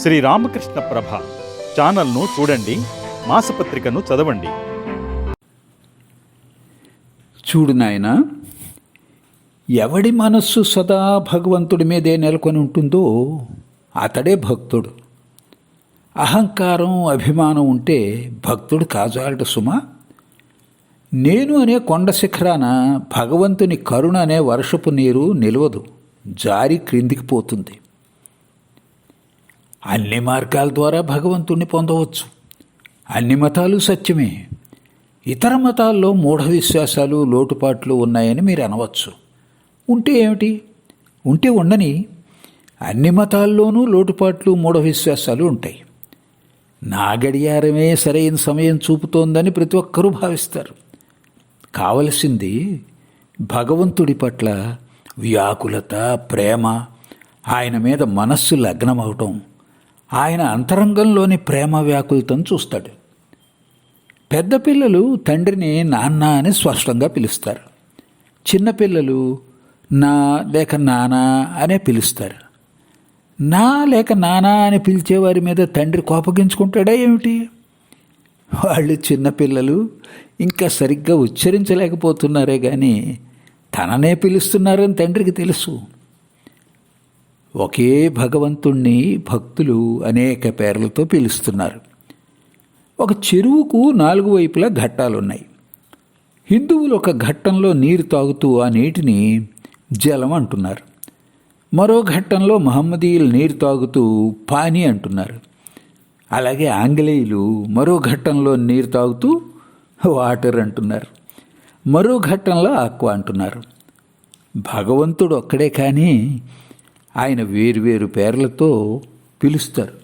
శ్రీ రామకృష్ణ ప్రభ ఛానల్ను చూడండి మాసపత్రికను చదవండి. చూడు నాయన ఎవడి మనస్సు సదా భగవంతుడి మీదే నెలకొని ఉంటుందో అతడే భక్తుడు. అహంకారం అభిమానం ఉంటే భక్తుడు కాజాలట సుమా. నేను అనే కొండ శిఖరాన భగవంతుని కరుణ అనే వర్షపు నీరు నిలవదు జారి క్రిందికి పోతుంది. అన్ని మార్గాల ద్వారా భగవంతుణ్ణి పొందవచ్చు. అన్ని మతాలు సత్యమే. ఇతర మతాల్లో మూఢ విశ్వాసాలు లోటుపాట్లు ఉన్నాయని మీరు అనవచ్చు. ఉంటే ఏమిటి? ఉంటే ఉండని అన్ని మతాల్లోనూ లోటుపాట్లు మూఢ విశ్వాసాలు ఉంటాయి. నా గడియారమే సరైన సమయం చూపుతోందని ప్రతి ఒక్కరూ భావిస్తారు. కావలసింది భగవంతుడి పట్ల వ్యాకులత ప్రేమ ఆయన మీద మనస్సు లగ్నమవటం. ఆయన అంతరంగంలోని ప్రేమ వ్యాకులతను చూస్తాడు. పెద్ద పిల్లలు తండ్రిని నాన్న అని స్పష్టంగా పిలుస్తారు. చిన్నపిల్లలు నా లేక నానా అనే పిలుస్తారు. నా లేక నానా అని పిలిచేవారి మీద తండ్రి కోపగించుకుంటాడా ఏమిటి? వాళ్ళు చిన్నపిల్లలు ఇంకా సరిగ్గా ఉచ్చరించలేకపోతున్నారే కానీ తననే పిలుస్తున్నారని తండ్రికి తెలుసు. ఒకే భగవంతుణ్ణి భక్తులు అనేక పేర్లతో పిలుస్తున్నారు. ఒక చెరువుకు నాలుగు వైపులా ఘట్టాలున్నాయి. హిందువులు ఒక ఘట్టంలో నీరు తాగుతూ ఆ నీటిని జలం అంటున్నారు. మరో ఘట్టంలో మహమ్మదీయులు నీరు తాగుతూ పానీ అంటున్నారు. అలాగే ఆంగ్లేయులు మరో ఘట్టంలో నీరు తాగుతూ వాటర్ అంటున్నారు. మరో ఘట్టంలో ఆక్వా అంటున్నారు. భగవంతుడు ఒక్కడే కానీ ఆయన వేరువేరు పేర్లతో పిలుస్తారు.